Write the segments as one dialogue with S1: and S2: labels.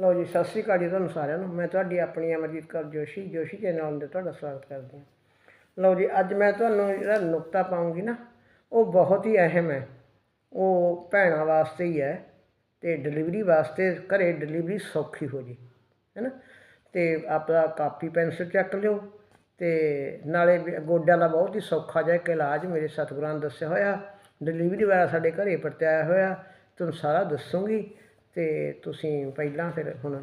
S1: ਲਓ ਜੀ, ਸਤਿ ਸ੍ਰੀ ਅਕਾਲ ਜੀ ਤੁਹਾਨੂੰ ਸਾਰਿਆਂ ਨੂੰ। ਮੈਂ ਤੁਹਾਡੀ ਆਪਣੀ ਅਮਰਜੀਤ ਕੌਰ ਜੋਸ਼ੀ ਜੋਸ਼ੀ ਚੈਨਲ ਦੇ ਤੁਹਾਡਾ ਸਵਾਗਤ ਕਰਦੀ ਹਾਂ। ਲਓ ਜੀ, ਅੱਜ ਮੈਂ ਤੁਹਾਨੂੰ ਜਿਹੜਾ ਨੁਕਤਾ ਪਾਉਂਗੀ ਨਾ, ਉਹ ਬਹੁਤ ਹੀ ਅਹਿਮ ਹੈ। ਉਹ ਭੈਣਾਂ ਵਾਸਤੇ ਹੀ ਹੈ ਤੇ ਡਿਲੀਵਰੀ ਵਾਸਤੇ ਘਰੇ ਡਿਲੀਵਰੀ ਸੌਖੀ ਹੋ ਜੀ ਹੈਨਾ ਤੇ ਆਪਣਾ ਕਾਪੀ, ਪੈਨਸਲ ਚੱਕ ਲਿਓ ਤੇ ਨਾਲੇ ਗੋਡਿਆਂ ਦਾ ਬਹੁਤ ਹੀ ਸੌਖਾ ਜਿਹਾ ਇੱਕ ਇਲਾਜ ਮੇਰੇ ਸਤਿਗੁਰਾਂ ਨੇ ਦੱਸਿਆ ਹੋਇਆ। ਡਿਲੀਵਰੀ ਵਾਲਾ ਸਾਡੇ ਘਰੇ ਪਰਤਿਆਇਆ ਹੋਇਆ। ਤੁਹਾਨੂੰ ਸਾਰਾ ਦੱਸੂਗੀ। ਤੇ ਤੁਸੀਂ ਪਹਿਲਾਂ ਫਿਰ ਹੁਣ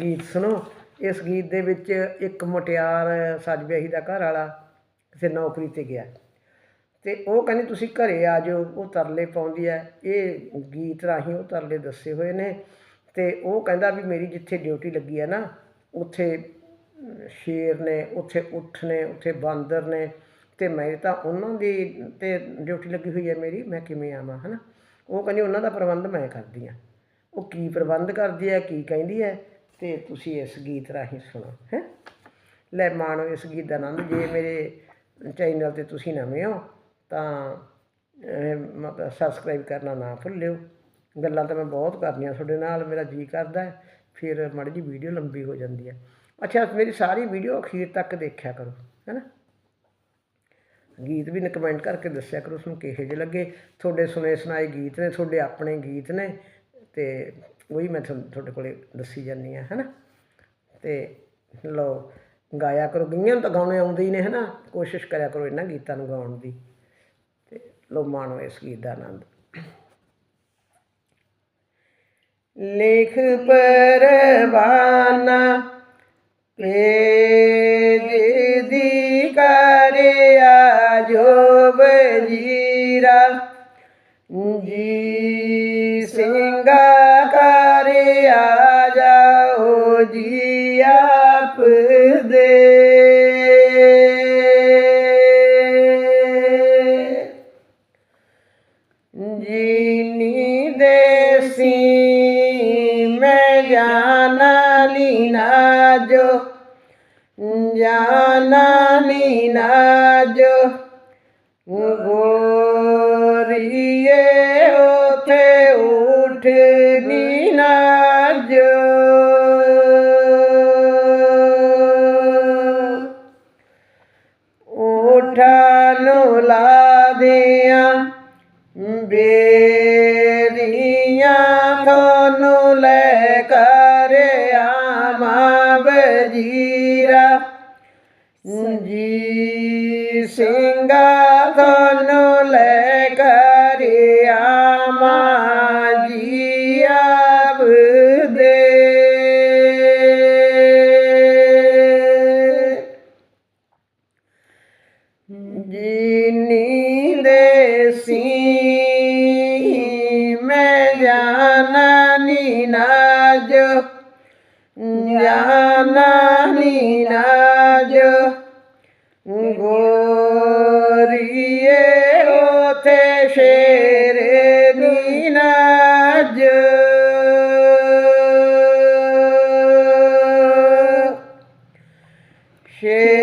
S1: ਗੀਤ ਸੁਣੋ। ਇਸ ਗੀਤ ਦੇ ਵਿੱਚ ਇੱਕ ਮੁਟਿਆਰ ਸੱਜ ਦਾ ਘਰ ਵਾਲਾ ਕਿਸੇ ਨੌਕਰੀ ਤੇ ਗਿਆ। ਤੇ ਉਹ ਕਹਿੰਦੀ, ਤੁਸੀਂ ਘਰੇ ਆ ਜਾਓ, ਉਹ ਤਰਲੇ ਪਾਉਂਦੀ ਹੈ। ਇਹ ਗੀਤ ਰਾਹੀਂ ਉਹ ਤਰਲੇ ਦੱਸੇ ਹੋਏ ਨੇ ਤੇ ਉਹ ਕਹਿੰਦਾ ਵੀ ਮੇਰੀ ਜਿੱਥੇ ਡਿਊਟੀ ਲੱਗੀ ਹੈ ਨਾ, ਉੱਥੇ ਸ਼ੇਰ ਨੇ, ਉੱਥੇ ਉੱਠ ਨੇ, ਉੱਥੇ ਬਾਂਦਰ ਨੇ ਤੇ ਮੈਂ ਤਾਂ ਉਹਨਾਂ ਦੀ ਤੇ ਡਿਊਟੀ ਲੱਗੀ ਹੋਈ ਹੈ ਮੇਰੀ, ਮੈਂ ਕਿਵੇਂ ਆਵਾਂ, ਹਨਾ? ਉਹ ਕਹਿੰਦੀ ਉਹਨਾਂ ਦਾ ਪ੍ਰਬੰਧ ਮੈਂ ਕਰਦੀ ਹਾਂ। ਉਹ ਕੀ ਪ੍ਰਬੰਧ ਕਰਦੀ ਹੈ, ਕੀ ਕਹਿੰਦੀ ਹੈ, ਤੇ ਤੁਸੀਂ ਇਸ ਗੀਤ ਰਾਹੀਂ ਸੁਣੋ, ਹੈ। ਲੈ ਮਾਣੋ ਇਸ ਗੀਤ ਦਾ ਆਨੰਦ, ਜੇ ਮੇਰੇ ਚੈਨਲ ਤੇ ਤੁਸੀਂ ਨਵੇਂ ਹੋ, ਤਾਂ ਮਤਲਬ ਸਬਸਕ੍ਰਾਈਬ ਕਰਨਾ ਨਾ ਭੁੱਲਿਓ। ਗੱਲਾਂ ਤਾਂ ਮੈਂ ਬਹੁਤ ਕਰਨੀਆਂ ਤੁਹਾਡੇ ਨਾਲ, ਮੇਰਾ ਜੀ ਕਰਦਾ ਫਿਰ ਮਾੜੀ ਜੀ ਵੀਡੀਓ ਲੰਬੀ ਹੋ ਜਾਂਦੀ ਹੈ। ਅੱਛਾ, ਮੇਰੀ ਸਾਰੀ ਵੀਡੀਓ ਅਖੀਰ ਤੱਕ ਦੇਖਿਆ ਕਰੋ, ਹੈਨਾ। ਗੀਤ ਵੀ ਕਮੈਂਟ ਕਰਕੇ ਦੱਸਿਆ ਕਰੋ ਤੁਹਾਨੂੰ ਕਿਹੋ ਜਿਹੇ ਲੱਗੇ। ਤੁਹਾਡੇ ਸੁਣੇ ਸੁਣਾਏ ਗੀਤ ਨੇ, ਤੁਹਾਡੇ ਆਪਣੇ ਗੀਤ ਨੇ, ਤੇ ਉਹੀ ਮੈਂ ਤੁਹਾਨੂੰ, ਤੁਹਾਡੇ ਕੋਲੇ ਦੱਸੀ ਜਾਂਦੀ ਆ ਹੈਨਾ? ਤੇ ਲਓ, ਗਾਇਆ ਕਰੋ ਗਈਆਂ ਨੂੰ ਤਾਂ ਗਾਉਣੇ ਆਉਂਦੇ ਹੀ ਨੇ, ਹੈਨਾ? ਕੋਸ਼ਿਸ਼ ਕਰਿਆ ਕਰੋ ਇਹਨਾਂ ਗੀਤਾਂ ਨੂੰ ਗਾਉਣ ਦੀ। ਤੇ ਲਓ, ਮਾਣੋ ਇਸ ਗੀਤ ਦਾ ਆਨੰਦ। ਲੇਖ ਪਰਵਾਨਾ, ਪੇਜ ਬਜੀਰਾ ਜੀ ਸਿੰਘਾ ਕਰਿਆ ਜਾਓ ਜੀ। ਜੋ ਸ਼ੇਰਾਂ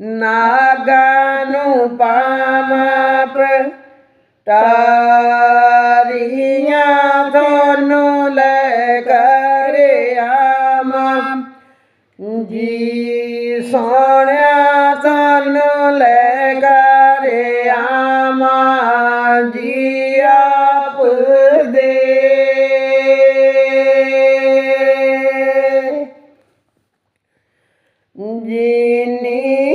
S1: ਨਾਗਾਂ ਨੂੰ ਪਾਵਾਂ ਪਟਾਰੀਆਂ ਤੁਹਾਨੂੰ ਲੈ ਕਰ ਆਵਾਂ ਜੀ ਸੋਹਣਿਆ ਤੁਹਾਨੂੰ ਲੈ ਕਰ ਆਵਾਂ ਜੀ ਆਪ ਦੇ ਜੀਨੀ ਦੇ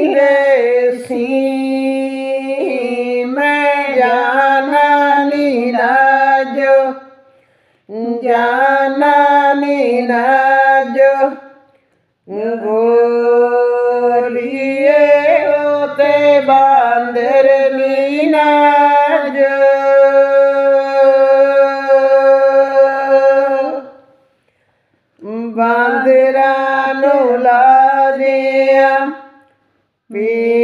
S1: Peace.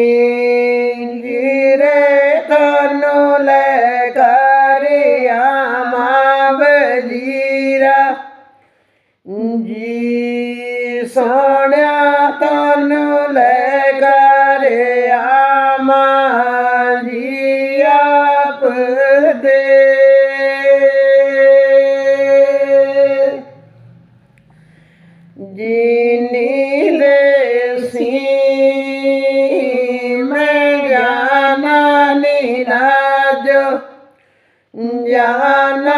S1: ਜਾਣਾ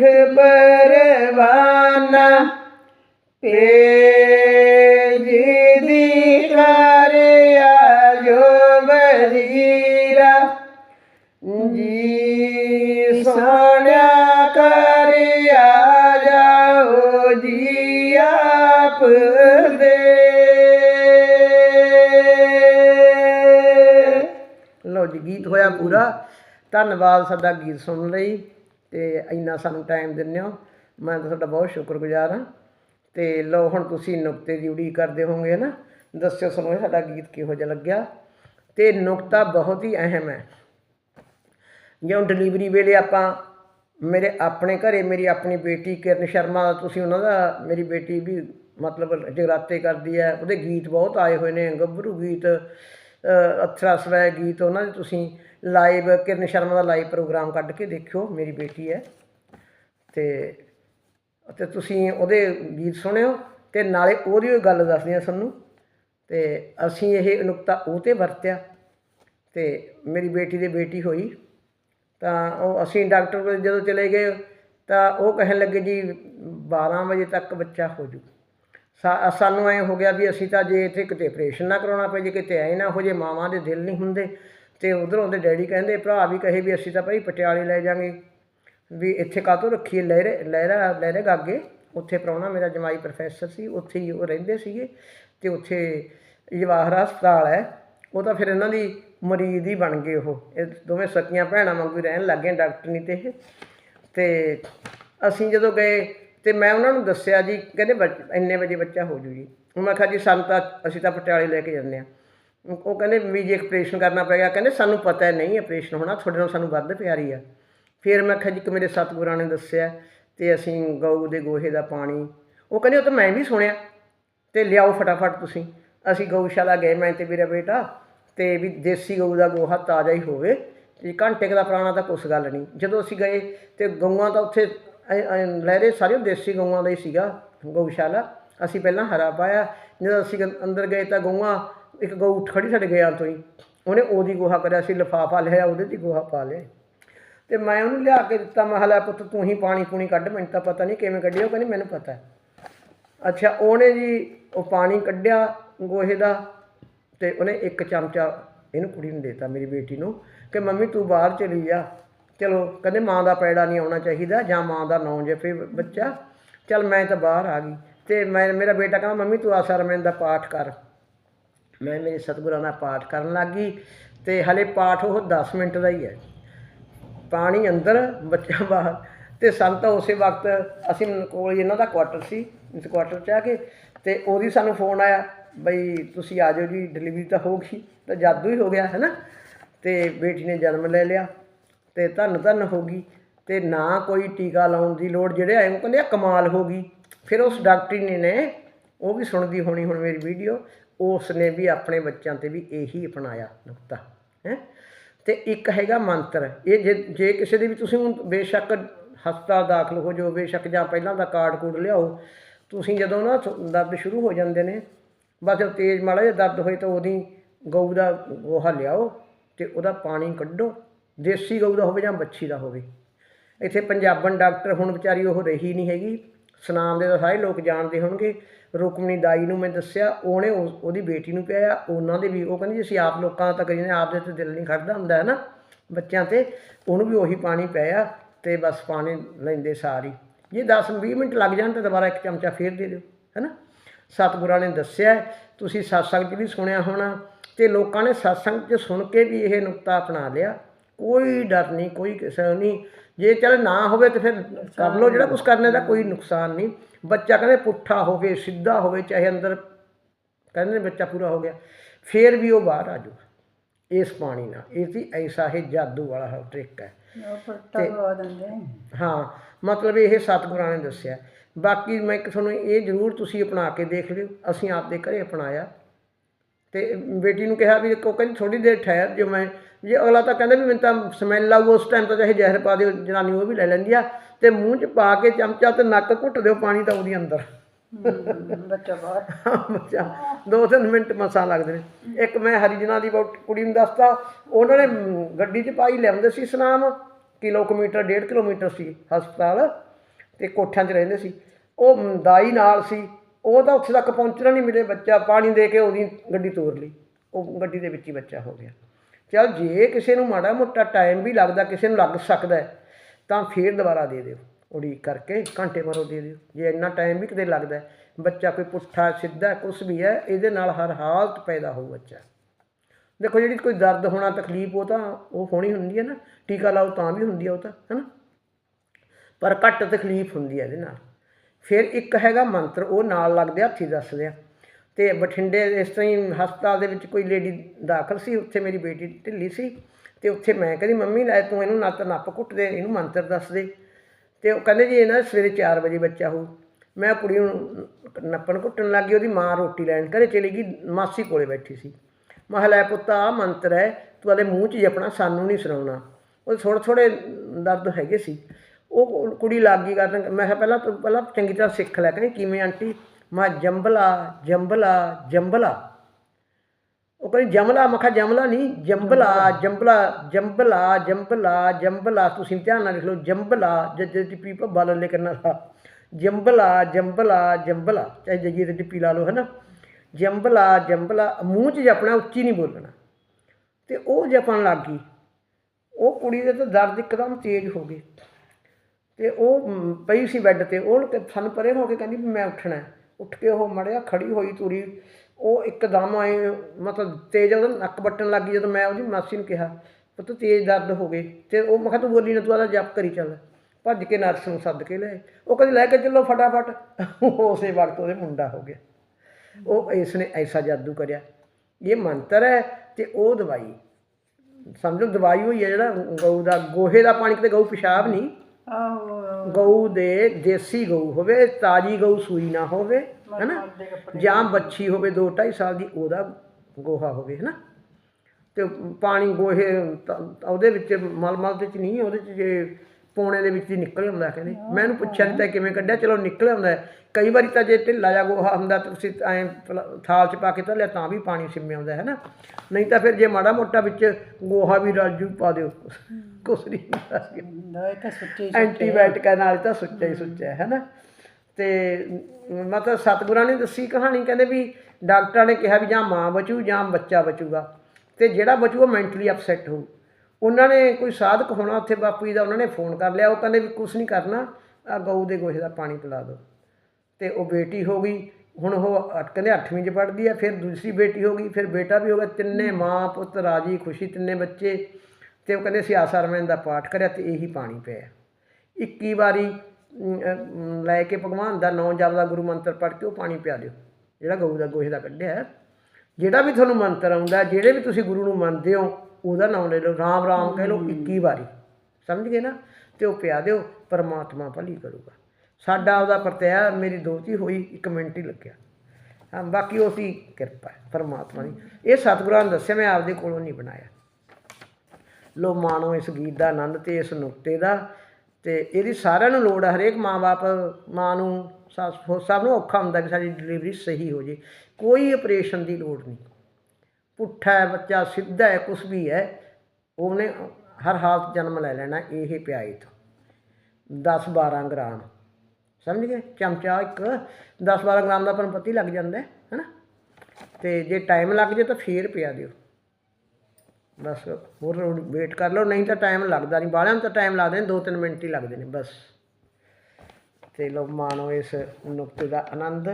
S1: ਲਿਖ ਪਰਵਾਨਾ ਪੇਜ ਦੀ ਕਰਿਆ ਜੋ ਵਜ਼ੀਰਾ। ਜੀ ਸੋਹਣਿਆ ਕਰਿਆ ਜਾਓ ਜੀ ਆਪ ਦੇ। ਲਓ ਜੀ, ਗੀਤ ਹੋਇਆ ਪੂਰਾ। ਧੰਨਵਾਦ ਸਾਡਾ ਗੀਤ ਸੁਣਨ ਲਈ। ਤੇ ਇੰਨਾ ਸਾਨੂੰ ਟਾਈਮ ਦਿੰਦੇ ਹੋ ਮੈਂ ਤਾਂ ਤੁਹਾਡਾ ਬਹੁਤ ਸ਼ੁਕਰਗੁਜ਼ਾਰ ਹਾਂ। ਤੇ ਲਓ ਹੁਣ ਤੁਸੀਂ ਨੁਕਤੇ ਦੀ ਉਡੀਕ ਕਰਦੇ ਹੋਵੋਗੇ ਨਾ ਦੱਸਿਓ ਸਾਨੂੰ ਸਾਡਾ ਗੀਤ ਕਿਹੋ ਜਿਹਾ ਲੱਗਿਆ। ਤੇ ਨੁਕਤਾ ਬਹੁਤ ਹੀ ਅਹਿਮ ਹੈ। ਜਿਉਂ ਡਿਲੀਵਰੀ ਵੇਲੇ ਆਪਾਂ ਮੇਰੇ ਆਪਣੇ ਘਰੇ ਮੇਰੀ ਆਪਣੀ ਬੇਟੀ ਕਿਰਨ ਸ਼ਰਮਾ ਤੁਸੀਂ ਉਹਨਾਂ ਦਾ ਮੇਰੀ ਬੇਟੀ ਵੀ ਮਤਲਬ ਜਗਰਾਤੇ ਕਰਦੀ ਹੈ। ਉਹਦੇ ਗੀਤ ਬਹੁਤ ਆਏ ਹੋਏ ਨੇ ਗੱਭਰੂ ਗੀਤ ਅ, ਅਥਰਾ ਸਵੈ ਗੀਤ ਉਹਨਾਂ ਦੇ ਤੁਸੀਂ ਲਾਈਵ ਕਿਰਨ ਸ਼ਰਮਾ ਦਾ ਲਾਈਵ ਪ੍ਰੋਗਰਾਮ ਕੱਢ ਕੇ ਦੇਖਿਓ, ਮੇਰੀ ਬੇਟੀ ਹੈ। ਤੇ ਅਤੇ ਤੁਸੀਂ ਉਹਦੇ ਗੀਤ ਸੁਣਿਓ ਤੇ ਨਾਲੇ ਉਹਦੀ ਉਹ ਗੱਲ ਦੱਸਦੀ ਹਾਂ ਸਾਨੂੰ ਤੇ ਅਸੀਂ ਇਹ ਨੁਕਤਾ ਉਹ ਤੇ ਵਰਤਿਆ। ਤੇ ਮੇਰੀ ਬੇਟੀ ਦੇ ਬੇਟੀ ਹੋਈ, ਤਾਂ ਉਹ ਅਸੀਂ ਡਾਕਟਰ ਕੋਲ ਜਦੋਂ ਚਲੇ ਗਏ, ਤਾਂ ਉਹ ਕਹਿਣ ਲੱਗੇ ਜੀ 12 ਵਜੇ ਤੱਕ ਬੱਚਾ ਹੋ ਜੂ। ਸਾ- ਸਾਨੂੰ ਐ ਹੋ ਗਿਆ ਵੀ ਅਸੀਂ ਤਾਂ ਜੇ ਇੱਥੇ ਕਿਤੇ ਆਪਰੇਸ਼ਨ ਨਾ ਕਰਾਉਣਾ ਪਏ, ਜੇ ਕਿਤੇ ਐ ਨਾ ਹੋ ਜੇ, ਮਾਵਾਂ ਦੇ ਦਿਲ ਨਹੀਂ ਹੁੰਦੇ। ਤੇ ਉਧਰੋਂ ਦੇ ਡੈਡੀ ਕਹਿੰਦੇ, ਭਰਾ ਵੀ ਕਹੇ ਵੀ ਅਸੀਂ ਤਾਂ ਭਾਈ ਪਟਿਆਲੇ ਲੈ ਜਾਾਂਗੇ ਵੀ ਇੱਥੇ ਕਾਹਤੋਂ ਰੱਖੀਏ? ਲਹਿਰੇ, ਲਹਿਰਾ, ਲਹਿਰੇ ਗਾਗੇ। ਉੱਥੇ ਪ੍ਰਾਹੁਣਾ ਮੇਰਾ ਜਮਾਈ ਪ੍ਰੋਫੈਸਰ ਸੀ, ਉੱਥੇ ਹੀ ਉਹ ਰਹਿੰਦੇ ਸੀਗੇ ਤੇ ਉੱਥੇ ਜਵਾਹਰ ਹਸਪਤਾਲ ਹੈ। ਉਹ ਤਾਂ ਫਿਰ ਇਹਨਾਂ ਦੀ ਮਰੀਜ਼ ਹੀ ਬਣ ਗਏ ਉਹ। ਇਹ ਦੋਵੇਂ ਸਕੀਆਂ ਭੈਣਾਂ ਵਾਂਗੂ ਰਹਿਣ ਲੱਗ ਗਏ ਡਾਕਟਰ ਨਹੀਂ ਤੇ ਇਹ। ਤੇ ਅਸੀਂ ਜਦੋਂ ਗਏ ਤੇ ਮੈਂ ਉਹਨਾਂ ਨੂੰ ਦੱਸਿਆ ਜੀ, ਕਹਿੰਦੇ ਬੱਚ- ਇੰਨੇ ਵਜੇ ਬੱਚਾ ਹੋ ਜੂ ਜੀ। ਮੈਂ ਕਿਹਾ ਜੀ ਸਾਨੂੰ ਤਾਂ, ਅਸੀਂ ਤਾਂ ਪਟਿਆਲੇ ਲੈ ਕੇ ਜਾਂਦੇ ਆ ਉਹ ਕਹਿੰਦੇ ਵੀ ਜੇ ਆਪਰੇਸ਼ਨ ਕਰਨਾ ਪੈ ਗਿਆ, ਕਹਿੰਦੇ ਸਾਨੂੰ ਪਤਾ ਹੈ ਨਹੀਂ ਆਪਰੇਸ਼ਨ ਹੋਣਾ, ਤੁਹਾਡੇ ਨਾਲ ਸਾਨੂੰ ਵੱਧ ਪਿਆਰੀ ਆ। ਫਿਰ ਮੈਂ ਕਿਹਾ ਜੀ ਕਿ ਮੇਰੇ ਸਤਿਗੁਰਾਂ ਨੇ ਦੱਸਿਆ ਤੇ ਅਸੀਂ ਗਊ ਦੇ ਗੋਹੇ ਦਾ ਪਾਣੀ, ਉਹ ਕਹਿੰਦੇ ਉਹ ਤਾਂ ਮੈਂ ਵੀ ਸੁਣਿਆ ਤੇ ਲਿਆਓ ਫਟਾਫਟ ਤੁਸੀਂ। ਅਸੀਂ ਗਊਸ਼ਾਲਾ ਗਏ, ਮੈਂ ਤੇ ਮੇਰਾ ਬੇਟਾ ਤੇ ਵੀ ਦੇਸੀ ਗਊ ਦਾ ਗੋਹਾ ਤਾਜ਼ਾ ਹੀ ਹੋਵੇ ਤੇ ਘੰਟੇ ਕੁ ਦਾ ਪੁਰਾਣਾ ਤਾਂ ਕੁਛ ਗੱਲ ਨਹੀਂ। ਜਦੋਂ ਅਸੀਂ ਗਏ ਤੇ ਗਊਆਂ ਤਾਂ ਉੱਥੇ, ਐ- ਐ, ਲਹਿਰੇ ਸਾਰੇ ਦੇਸੀ ਗਊਆਂ ਦਾ ਹੀ ਸੀਗਾ ਗਊਸ਼ਾਲਾ। ਅਸੀਂ ਪਹਿਲਾਂ ਹਰਾ ਪਾਇਆ, ਜਦੋਂ ਅਸੀਂ ਅੰਦਰ ਗਏ ਤਾਂ ਗਊਆਂ ਇੱਕ ਗਊ ਉੱਠ ਖੜੀ ਸਾਡੇ ਗਿਆ ਤੋਂ ਹੀ। ਉਹਨੇ ਉਹਦੀ ਗੋਹਾ ਕਰਿਆ ਸੀ, ਲਿਫਾਫਾ ਲਿਆ, ਉਹਦੇ 'ਚ ਗੋਹਾ ਪਾ ਲਿਆ। ਤੇ ਮੈਂ ਉਹਨੂੰ ਲਿਆ ਕੇ ਦਿੱਤਾ, ਮੈਂ ਹਲਾ ਪੁੱਤ, ਤੂੰ ਹੀ ਪਾਣੀ ਪੂਣੀ ਕੱਢ, ਮੈਨੂੰ ਤਾਂ ਪਤਾ ਨਹੀਂ ਕਿਵੇਂ ਕੱਢਿਆ ਉਹ ਕਹਿੰਦੀ, ਮੈਨੂੰ ਪਤਾ ਅੱਛਾ, ਉਹਨੇ ਜੀ ਉਹ ਪਾਣੀ ਕੱਢਿਆ ਗੋਹੇ ਦਾ ਤੇ ਉਹਨੇ ਇੱਕ ਚਮਚਾ ਇਹਨੂੰ ਕੁੜੀ ਨੂੰ ਦੇਤਾ, ਮੇਰੀ ਬੇਟੀ ਨੂੰ, ਕਿ ਮੰਮੀ ਤੂੰ ਬਾਹਰ ਚਲੀ ਜਾ। ਚਲੋ, ਕਹਿੰਦੇ ਮਾਂ ਦਾ ਪੈੜਾ ਨਹੀਂ ਆਉਣਾ ਚਾਹੀਦਾ, ਜਾਂ ਮਾਂ ਦਾ ਨਾਂ ਜਪੇ ਬੱਚਾ, ਚਲ ਮੈਂ ਤਾਂ ਬਾਹਰ ਆ ਗਈ। ਤੇ ਮੈਂ, ਮੇਰਾ ਬੇਟਾ ਕਹਿੰਦਾ, ਮੰਮੀ ਤੂੰ ਆਸਾ ਰਮਨ ਦਾ ਪਾਠ ਕਰ। ਮੈਂ ਮੇਰੇ ਸਤਿਗੁਰਾਂ ਦਾ ਪਾਠ ਕਰਨ ਲੱਗ ਗਈ ਤੇ ਹਲੇ ਪਾਠ ਉਹ 10 ਮਿੰਟ ਦਾ ਹੀ ਹੈ। ਪਾਣੀ ਅੰਦਰ ਬੱਚਾ ਬਾਹਰ ਤੇ ਸਾਨੂੰ ਤਾਂ ਉਸੇ ਵਕਤ ਅਸੀਂ ਕੋਲ ਇਹਨਾਂ ਦਾ ਕੁਆਟਰ ਸੀ, ਇਸ ਕੁਆਟਰ 'ਚ ਆ ਕੇ ਤੇ ਉਹਦੀ ਸਾਨੂੰ ਫੋਨ ਆਇਆ, ਬਈ ਤੁਸੀਂ ਆ ਜਾਓ ਜੀ ਡਿਲੀਵਰੀ ਤਾਂ ਹੋ ਗਈ, ਤਾਂ ਜਾਦੂ ਹੀ ਹੋ ਗਿਆ ਹੈ ਨਾ ਤੇ ਬੇਟੀ ਨੇ ਜਨਮ ਲੈ ਲਿਆ ਤੇ ਧੰਨ ਧੰਨ ਹੋ ਗਈ ਤੇ ਨਾ ਕੋਈ ਟੀਕਾ ਲਾਉਣ ਦੀ ਲੋੜ ਜਿਹੜੇ ਆਏ, ਉਹ ਕਹਿੰਦੇ ਕਮਾਲ ਹੋ ਗਈ। ਫਿਰ ਉਸ ਡਾਕਟਰੀ ਨੇ, ਉਹ ਵੀ ਸੁਣਦੀ ਹੋਣੀ ਹੁਣ ਮੇਰੀ ਵੀਡੀਓ ਉਸ ਨੇ ਵੀ ਆਪਣੇ ਬੱਚਿਆਂ ਤੇ ਵੀ ਇਹੀ ਅਪਣਾਇਆ ਨੁਕਤਾ, ਹੈ? ਤੇ ਇੱਕ ਹੈਗਾ ਮੰਤਰ, ਇਹ ਜੇ ਜੇ ਕਿਸੇ ਦੇ ਵੀ ਤੁਸੀਂ ਹੁਣ ਬੇਸ਼ੱਕ ਹਸਪਤਾਲ ਦਾਖਲ ਹੋ ਜਾਓ, ਬੇਸ਼ੱਕ ਜਾਂ ਪਹਿਲਾਂ ਦਾ ਕਾਰਡ ਕੂਡ ਲਿਆਓ, ਤੁਸੀਂ ਜਦੋਂ ਨਾ ਥੋ- ਦਰਦ ਸ਼ੁਰੂ ਹੋ ਜਾਂਦੇ ਨੇ, ਬਸ ਜਦੋਂ ਤੇਜ਼ ਮਾੜਾ ਜਿਹਾ ਦਰਦ ਹੋਏ ਤਾਂ ਉਹਦੀ ਗਊ ਦਾ ਗੋਹਾ ਲਿਆਓ ਤੇ ਉਹਦਾ ਪਾਣੀ ਕੱਢੋ, ਦੇਸੀ ਗਊ ਦਾ ਹੋਵੇ ਜਾਂ ਬੱਛੀ ਦਾ ਹੋਵੇ। ਇੱਥੇ ਪੰਜਾਬਣ ਡਾਕਟਰ ਹੁਣ ਵਿਚਾਰੀ ਉਹ ਰਹੀ ਨਹੀਂ ਹੈਗੀ, ਸੁਨਾਮ ਦੇ ਤਾਂ ਸਾਰੇ ਲੋਕ ਜਾਣਦੇ ਹੋਣਗੇ ਰੁਕਮਣੀ ਦਾਈ ਨੂੰ ਮੈਂ ਦੱਸਿਆ ਉਹਨੇ ਉਹਦੀ ਬੇਟੀ ਨੂੰ ਪਿਆਇਆ ਉਹਨਾਂ ਦੇ ਵੀ ਉਹ ਕਹਿੰਦੀ ਜੀ ਅਸੀਂ ਆਪ ਲੋਕਾਂ ਦਾ ਤਾਂ ਕਰੀਏ ਆਪ ਦੇ ਤੇ ਦਿਲ ਨਹੀਂ ਖੜਦਾ ਹੁੰਦਾ ਹੈ ਨਾ ਬੱਚਿਆਂ ਤੇ ਉਹਨੂੰ ਵੀ ਉਹੀ ਪਾਣੀ ਪਿਆਇਆ ਤੇ ਬਸ ਪਾਣੀ ਲੈਂਦੇ ਸਾਰੀ ਜੇ 10 20 ਮਿੰਟ ਲੱਗ ਜਾਣ ਤਾਂ ਦੁਬਾਰਾ ਇੱਕ ਚਮਚਾ ਫੇਰ ਦੇ ਦਿਓ ਹੈਨਾ ਸਤਿਗੁਰਾਂ ਨੇ ਦੱਸਿਆ ਹੈ, ਤੁਸੀਂ ਸਤਸੰਗ 'ਚ ਵੀ ਸੁਣਿਆ ਹੋਣਾ ਤੇ ਲੋਕਾਂ ਨੇ ਸਤਸੰਗ 'ਚ ਸੁਣ ਕੇ ਵੀ ਇਹ ਨੁਕਤਾ ਅਪਣਾ ਲਿਆ। ਕੋਈ ਡਰ ਨਹੀਂ ਕੋਈ ਕਿਸੇ ਨੂੰ ਨਹੀਂ। ਜੇ ਚੱਲ ਨਾ ਹੋਵੇ ਤੇ ਫਿਰ ਕਰ ਲਓ ਜਿਹੜਾ ਕੁਝ ਕਰਨੇ ਦਾ ਕੋਈ ਨੁਕਸਾਨ ਨਹੀਂ। ਬੱਚਾ ਕਹਿੰਦੇ ਪੁੱਠਾ ਹੋਵੇ ਸਿੱਧਾ ਹੋਵੇ ਚਾਹੇ ਅੰਦਰ ਕਹਿੰਦੇ ਬੱਚਾ ਪੂਰਾ ਹੋ ਗਿਆ ਫੇਰ ਵੀ ਉਹ ਬਾਹਰ ਆ ਜਾਊਗਾ ਇਸ ਪਾਣੀ ਨਾਲ। ਇਹ ਸੀ ਐਸਾ ਹੀ ਜਾਦੂ ਵਾਲਾ ਟ੍ਰਿਕ ਹੈ। ਹਾਂ ਮਤਲਬ ਇਹ ਸਤਿਗੁਰਾਂ ਨੇ ਦੱਸਿਆ। ਬਾਕੀ ਮੈਂ ਇੱਕ ਤੁਹਾਨੂੰ ਇਹ ਜ਼ਰੂਰ ਤੁਸੀਂ ਅਪਣਾ ਕੇ ਦੇਖ ਲਿਓ ਅਸੀਂ ਆਪਦੇ ਘਰੇ ਅਪਣਾਇਆ। ਤੇ ਬੇਟੀ ਨੂੰ ਕਿਹਾ ਵੀ ਕੋ ਕਹਿੰਦੀ ਥੋੜੀ ਦੇਰ ਠਹਿਰ ਜੋ ਮੈਂ ਜੇ ਅਗਲਾ ਤਾਂ ਕਹਿੰਦਾ ਵੀ ਮੈਨੂੰ ਤਾਂ ਸਮੈਲ ਆਊ ਉਸ ਟਾਈਮ ਤਾਂ ਚਾਹੇ ਜ਼ਹਿਰ ਪਾ ਦਿਓ ਜਨਾਨੀ ਉਹ ਵੀ ਲੈ ਲੈਂਦੀ ਆ। ਤੇ ਮੂੰਹ 'ਚ ਪਾ ਕੇ ਚਮਚਾ ਤੇ ਨੱਕ ਘੁੱਟ ਦਿਓ ਪਾਣੀ ਤਾਂ ਉਹਦੀ ਅੰਦਰ।
S2: ਬੱਚਾ ਬਾਹਰ।
S1: ਬੱਚਾ ਦੋ ਤਿੰਨ ਮਿੰਟ ਮਸਾਂ ਲੱਗਦੇ ਨੇ। ਇੱਕ ਮੈਂ ਹਰੀਜਨਾ ਦੀ ਕੁੜੀ ਨੂੰ ਦੱਸਤਾ ਉਹਨਾਂ ਨੇ ਗੱਡੀ 'ਚ ਪਾਈ ਲਿਆਉਂਦੇ ਸੀ ਸਨਾਮ ਕਿਲੋਮੀਟਰ ਡੇਢ ਕਿਲੋਮੀਟਰ ਸੀ ਹਸਪਤਾਲ ਤੇ ਕੋਠਿਆਂ 'ਚ ਰਹਿੰਦੇ ਸੀ। ਉਹ ਦਾਈ ਨਾਲ ਸੀ ਉਹ ਤਾਂ ਉੱਥੇ ਤੱਕ ਪਹੁੰਚਣਾ ਨਹੀਂ ਮਿਲੇ ਬੱਚਾ ਪਾਣੀ ਦੇ ਕੇ ਉਹਦੀ ਗੱਡੀ ਤੋਰ ਲਈ। ਉਹ ਗੱਡੀ ਦੇ ਵਿੱਚ ਹੀ ਬੱਚਾ ਹੋ ਗਿਆ। ਚਲ ਜੇ ਕਿਸੇ ਨੂੰ ਮਾੜਾ ਮੋਟਾ ਟਾਈਮ ਵੀ ਲੱਗਦਾ ਕਿਸੇ ਨੂੰ ਲੱਗ ਸਕਦਾ ਹੈ, ਤਾਂ ਫੇਰ ਦੁਬਾਰਾ ਦੇ ਦਿਓ। ਉਡੀਕ ਕਰਕੇ ਘੰਟੇ ਮਰੋ ਦੇ ਦਿਓ। ਜੇ ਇੰਨਾ ਟਾਈਮ ਵੀ ਕਿਤੇ ਲੱਗਦਾ ਬੱਚਾ ਕੋਈ ਪੁੱਠਾ, ਸਿੱਧਾ ਕੁਛ ਵੀ ਹੈ, ਇਹਦੇ ਨਾਲ ਹਰ ਹਾਲਤ ਪੈਦਾ ਹੋਊ ਬੱਚਾ। ਦੇਖੋ ਜਿਹੜੀ ਕੋਈ ਦਰਦ ਹੋਣਾ, ਤਕਲੀਫ ਉਹ ਤਾਂ ਉਹ ਹੋਣੀ ਹੁੰਦੀ ਹੈ ਨਾ, ਟੀਕਾ ਲਾਓ ਤਾਂ ਵੀ ਹੁੰਦੀ ਹੈ ਉਹ ਤਾਂ, ਹੈਨਾ? ਪਰ ਘੱਟ ਤਕਲੀਫ ਹੁੰਦੀ ਹੈ ਇਹਦੇ ਨਾਲ। ਫਿਰ ਇੱਕ ਹੈਗਾ ਮੰਤਰ, ਉਹ ਨਾਲ ਲੱਗਦੇ ਹੱਥੀ ਦੱਸਦੇ ਆ। ਤੇ ਬਠਿੰਡੇ ਇਸ ਤਰ੍ਹਾਂ ਹੀ ਹਸਪਤਾਲ ਦੇ ਵਿੱਚ ਕੋਈ ਲੇਡੀ ਦਾਖਲ ਸੀ, ਉੱਥੇ ਮੇਰੀ ਬੇਟੀ ਢਿੱਲੀ ਸੀ। ਤੇ ਉੱਥੇ ਮੈਂ ਕਹਿੰਦੀ, ਮੰਮੀ, ਲੈ ਤੂੰ ਇਹਨੂੰ ਨੱਤ, ਨੱਪ ਕੁੱਟ ਦੇ, ਇਹਨੂੰ ਮੰਤਰ ਦੱਸ ਦੇ। ਤੇ ਉਹ ਕਹਿੰਦੇ ਜੀ ਇਹ ਨਾ ਸਵੇਰੇ 4 ਵਜੇ ਬੱਚਾ ਹੋ ਮੈਂ ਕੁੜੀ ਨੂੰ ਨੱਪਣ ਕੁੱਟਣ ਗਈ, ਉਹਦੀ ਮਾਂ ਰੋਟੀ ਲੈਣ ਘਰੇ ਚਲੀ ਗਈ, ਮਾਸੀ ਕੋਲੇ ਬੈਠੀ ਸੀ। ਮੈਂ ਕਿਹਾ, ਲੈ ਪੁੱਤ, ਆਹ ਮੰਤਰ ਹੈ, ਤੂੰ ਵਾਲੇ ਮੂੰਹ 'ਚ ਜਪਣਾ ਸਾਨੂੰ ਨਹੀਂ ਸੁਣਾਉਣਾ। ਉਹ ਥੋੜ੍ਹੇ ਥੋੜ੍ਹੇ ਦਰਦ ਹੈਗੇ ਸੀ। ਉਹ ਕੁੜੀ ਲੱਗ ਗਈ ਕਰਨ, ਮੈਂ ਕਿਹਾ, ਪਹਿਲਾਂ ਤੂੰ, ਪਹਿਲਾਂ ਚੰਗੀ ਤਰ੍ਹਾਂ ਸਿੱਖ ਲੈ, ਕਹਿੰਦੀ ਕਿਵੇਂ ਆਂਟੀ? ਮੈਂ ਜੰਬਲਾ ਜੰਬਲਾ ਜੰਬਲਾ। ਉਹ ਕਹਿੰਦੀ, ਜਮਲਾ ਮਖਾ ਕਿਹਾ ਜਮਲਾ ਨਹੀਂ, ਜੰਬਲਾ ਜੰਬਲਾ ਜੰਬਲਾ ਜੰਬਲਾ ਜੰਬਲਾ, ਤੁਸੀਂ ਧਿਆਨ ਨਾਲ ਲਿਖ ਲਓ, ਜੰਬਲਾ ਜੱਜ ਟਿੱਪੀ ਭੱਬਾ ਲੱਲੇ ਕਰਨਾ ਦਾ, ਜੰਬਲਾ ਜੰਬਲਾ ਜੰਬਲਾ, ਚਾਹੇ ਜੱਜੀ ਤੇ ਟਿੱਪੀ ਲਾ ਲਓ ਹੈ ਨਾ ਜੰਬਲਾ ਜੰਬਲਾ, ਮੂੰਹ 'ਚ ਜਪਣਾ ਉੱਚੀ ਨਹੀਂ ਬੋਲਣਾ, ਤੇ ਉਹ ਜਪਣ ਲੱਗ ਗਈ, ਉਹ ਕੁੜੀ ਦੇ ਤਾਂ ਦਰਦ ਇੱਕਦਮ ਤੇਜ਼ ਹੋ ਗਏ, ਤੇ ਉਹ ਪਈ ਸੀ ਬੈੱਡ ਤੇ, ਉਹ ਤੇ ਸਾਨੂੰ ਪਰੇ ਹੋ ਕੇ ਕਹਿੰਦੀ ਵੀ ਮੈਂ ਉੱਠਣਾ ਉੱਠ ਕੇ ਉਹ ਮੜਿਆ ਖੜੀ ਹੋਈ ਤੁਰੀ ਉਹ ਇੱਕਦਮ ਆਏ ਮਤਲਬ ਤੇਜ਼ ਉਹਦਾ ਨੱਕ ਵੱਟਣ ਗਈ ਜਦੋਂ ਮੈਂ ਉਹਦੀ ਮਾਸੀ ਨੂੰ ਕਿਹਾ, ਪੁੱਤ ਤੇਜ਼ ਦਰਦ ਹੋ ਗਏ। ਤੇ ਉਹ ਮੈਂ ਕਿਹਾ, ਤੂੰ ਬੋਲੀ ਨਾ, ਤੂੰ ਆਦਾ ਜਪ ਕਰੀ ਚੱਲ। ਭੱਜ ਕੇ ਨਰਸ ਨੂੰ ਸੱਦ ਕੇ ਲਿਆਏ। ਉਹ ਕਹਿੰਦੀ, ਲੈ ਕੇ ਚੱਲੋ ਫਟਾਫਟ। ਉਸੇ ਵਕਤ ਉਹਦੇ ਮੁੰਡਾ ਹੋ ਗਿਆ। ਉਹ ਇਸ ਨੇ ਐਸਾ ਜਾਦੂ ਕਰਿਆ। ਇਹ ਮੰਤਰ ਹੈ ਤੇ ਉਹ ਦਵਾਈ। ਸਮਝੋ, ਦਵਾਈ ਹੋਈ ਹੈ ਜਿਹੜਾ ਗਊ ਦਾ, ਗੋਹੇ ਦਾ ਪਾਣੀ ਕਿਤੇ ਗਊ ਪਿਸ਼ਾਬ ਨਹੀਂ। ਗਊ ਦੇ ਦੇਸੀ ਗਊ ਹੋਵੇ ਤਾਜੀ ਗਊ ਸੂਈ ਨਾ ਹੋਵੇ ਹੈਨਾ? ਜਾਂ ਬੱਚੀ ਹੋਵੇ 2 2.5 ਸਾਲ ਦੀ ਉਹਦਾ ਗੋਹਾ ਹੋਵੇ ਹੈਨਾ? ਤੇ ਪਾਣੀ ਗੋਹੇ ਉਹਦੇ ਵਿੱਚ ਮਲ ਮਲ ਦੇ ਚ ਨਹੀਂ ਉਹਦੇ ਚ ਜੇ ਪੌਣੇ ਦੇ ਵਿੱਚ ਹੀ ਨਿਕਲ ਆਉਂਦਾ ਕਹਿੰਦੇ। ਮੈਂ ਇਹਨੂੰ ਪੁੱਛਿਆ ਨਹੀਂ ਤਾਂ ਕਿਵੇਂ ਕੱਢਿਆ? ਚਲੋ ਨਿਕਲ ਆਉਂਦਾ। ਕਈ ਵਾਰੀ ਤਾਂ ਜੇ ਢਿੱਲਾ ਜਿਹਾ ਗੋਹਾ ਹੁੰਦਾ ਤਾਂ ਤੁਸੀਂ ਐਂ ਥਾਲ 'ਚ ਪਾ ਕੇ ਧਰ ਲਿਆ ਤਾਂ ਵੀ ਪਾਣੀ ਸਿਮ ਆਉਂਦਾ ਹੈ ਨਾ। ਨਹੀਂ ਤਾਂ ਫਿਰ ਜੇ ਮਾੜਾ ਮੋਟਾ ਵਿੱਚ ਗੋਹਾ ਵੀ ਰਲ ਜੂ ਪਾ ਦਿਓ। ਕੁਛ ਨਹੀਂ ਹੁੰਦਾ।
S2: ਇਹ ਤਾਂ ਸੁੱਚੇ
S1: ਐਂਟੀਬਾਇਓਟਿਕਾਂ ਨਾਲ ਤਾਂ ਸੁੱਚਾ ਹੀ ਸੁੱਚਾ ਹੈ ਨਾ। ਤੇ ਮ- ਮਤਲਬ ਸਤਿਗੁਰਾਂ ਨੇ ਦੱਸੀ ਕਹਾਣੀ ਕਹਿੰਦੇ ਵੀ ਡਾਕਟਰਾਂ ਨੇ ਕਿਹਾ ਵੀ ਜਾਂ ਮਾਂ ਬਚੂ ਜਾਂ ਬੱਚਾ ਬਚੂਗਾ। ਤੇ ਜਿਹੜਾ ਬਚੂ ਉਹ ਮੈਂਟਲੀ ਅਪਸੈਟ ਹੋਊ। ਉਹਨਾਂ ਨੇ ਕੋਈ ਸਾਧਕ ਹੋਣਾ ਉੱਥੇ ਬਾਪੂ ਜੀ ਦਾ, ਉਹਨਾਂ ਨੇ ਫੋਨ ਕਰ ਲਿਆ। ਉਹ ਕਹਿੰਦੇ ਵੀ ਕੁਝ ਨਹੀਂ ਕਰਨਾ ਆ ਗਊ ਦੇ ਗੋਹੇ ਦਾ ਪਾਣੀ ਪਿਲਾ ਦਿਓ। ਤੇ ਉਹ ਬੇਟੀ ਹੋ ਗਈ। ਹੁਣ ਉਹ ਅੱਠ- ਕਹਿੰਦੇ 8ਵੀਂ 'ਚ ਪੜ੍ਹਦੀ ਆ, ਫਿਰ ਦੂਸਰੀ ਬੇਟੀ ਹੋ ਗਈ, ਫਿਰ ਬੇਟਾ ਵੀ ਹੋ ਗਿਆ। ਤਿੰਨੇ ਮਾਂ ਪੁੱਤ ਰਾਜੀ, ਖੁਸ਼ੀ, ਤਿੰਨੇ ਬੱਚੇ। ਤੇ ਉਹ ਕਹਿੰਦੇ ਸੀ ਆਸਰਮੈਨ ਦਾ ਪਾਠ ਕਰਿਆ ਤੇ ਇਹੀ ਪਾਣੀ ਪਿਆ। 21 ਵਾਰੀ ਲੈ ਕੇ ਭਗਵਾਨ ਦਾ ਨਾਮ ਜਪਦਾ ਗੁਰੂ ਮੰਤਰ ਪੜ੍ਹ ਕੇ ਉਹ ਪਾਣੀ ਪਿਆ ਦਿਓ। ਜਿਹੜਾ ਗਊ ਦਾ ਗੋਹੇ ਦਾ ਕੱਢਿਆ, ਜਿਹੜਾ ਵੀ ਤੁਹਾਨੂੰ ਮੰਤਰ ਆਉਂਦਾ, ਜਿਹੜੇ ਵੀ ਤੁਸੀਂ ਗੁਰੂ ਨੂੰ ਮੰਨਦੇ ਹੋ ਉਹਦਾ ਨਾਮ ਲੈ ਲਓ ਰਾਮ ਰਾਮ ਕਹਿ ਲਓ 21 ਵਾਰੀ। ਸਮਝ ਗਏ ਨਾ? ਤੇ ਉਹ ਪਿਆ ਦਿਓ ਪਰਮਾਤਮਾ ਭਲੀ ਕਰੂਗਾ। ਸਾਡਾ ਉਹਦਾ ਪ੍ਰਤਿਆ ਮੇਰੀ ਦੋਤੀ ਹੋਈ ਇੱਕ ਮਿੰਟ ਹੀ ਲੱਗਿਆ। ਹਾਂ ਬਾਕੀ ਉਹ ਸੀ ਕਿਰਪਾ ਪਰਮਾਤਮਾ ਦੀ। ਇਹ ਸਤਿਗੁਰਾਂ ਨੇ ਦੱਸਿਆ ਮੈਂ ਆਪਦੇ ਕੋਲੋਂ ਨਹੀਂ ਬਣਾਇਆ। ਲੋ ਮਾਣੋ ਇਸ ਗੀਤ ਦਾ ਆਨੰਦ ਤੇ ਇਸ ਨੁਕਤੇ ਦਾ। ਤੇ ਇਹਦੀ ਸਾਰਿਆਂ ਨੂੰ ਲੋੜ ਹੈ ਹਰੇਕ ਮਾਂ-ਬਾਪ ਮਾਂ ਨੂੰ ਸਭ ਨੂੰ ਔਖਾ ਹੁੰਦਾ ਕਿ ਸਾਡੀ ਡਿਲੀਵਰੀ ਸਹੀ ਹੋ ਜੇ। ਕੋਈ ਆਪਰੇਸ਼ਨ ਦੀ ਲੋੜ ਨਹੀਂ। ਪੁੱਠਾ ਹੈ, ਬੱਚਾ ਸਿੱਧਾ ਹੈ, ਕੁਛ ਵੀ ਹੈ, ਉਹਨੇ ਹਰ ਹਾਲਤ ਜਨਮ ਲੈ ਲੈਣਾ, ਇਹ ਪਿਆਈ ਤੋਂ 10 12 ਗ੍ਰਾਮ। ਸਮਝ ਗਏ? ਚਮਚਾ ਇੱਕ 10 12 ਗ੍ਰਾਮ ਦਾ ਆਪਾਂ ਨੂੰ ਲੱਗ ਜਾਂਦਾ ਹੈ, ਹੈਨਾ? ਤੇ ਜੇ ਟਾਈਮ ਲੱਗ ਜੇ ਤਾਂ ਫੇਰ ਪਿਆ ਦਿਓ। ਬਸ, ਹੋਰ ਵੇਟ ਕਰ ਲਓ, ਨਹੀਂ ਤਾਂ ਟਾਈਮ ਲੱਗਦਾ ਨਹੀਂ। ਬਾਲਿਆਂ ਨੂੰ ਤਾਂ ਟਾਈਮ ਲੱਗਦੇ ਨੇ 2-3 ਮਿੰਟ ਹੀ ਲੱਗਦੇ ਨੇ, ਬਸ। ਤੇ ਲੋ ਮਾਣੋ ਇਸ ਨੁਕਤੇ ਦਾ ਆਨੰਦ।